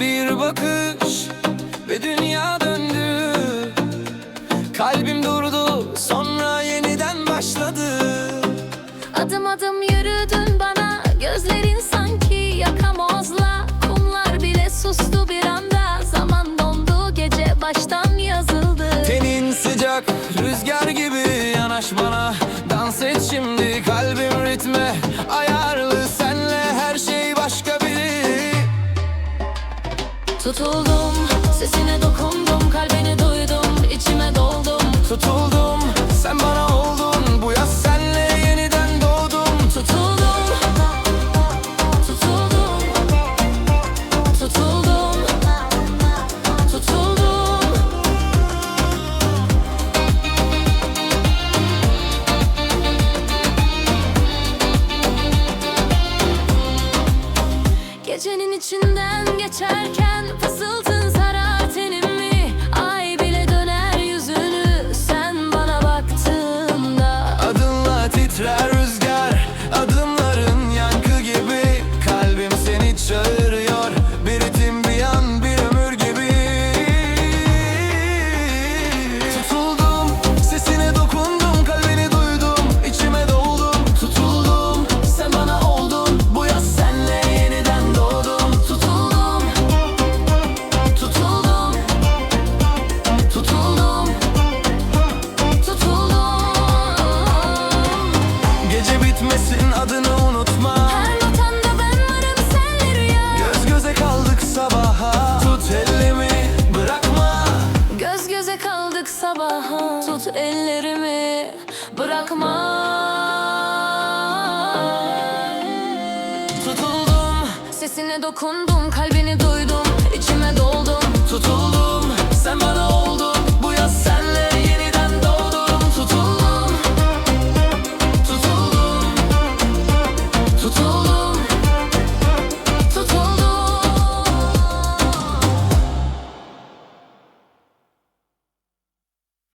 Bir bakış ve dünya döndü. Kalbim durdu sonra yeniden başladı. Adım adım yürüdün bana Gözlerin sanki yakamozla. Kumlar bile sustu bir anda Zaman dondu gece baştan yazıldı. Tenin sıcak rüzgar gibi yanaş bana Dans et şimdi kalbim ritme Tutuldum sesine dokundum Kalbini duydum içime doldum. Tutuldum sen bana oldun Bu yaz senle yeniden doğdum. Tutuldum Tutuldum Tutuldum Tutuldum. Gecenin içinden geçerken sabaha. Tut ellerimi bırakma. Tutuldum Sesine dokundum kalbini duydum içime doldum. Tutuldum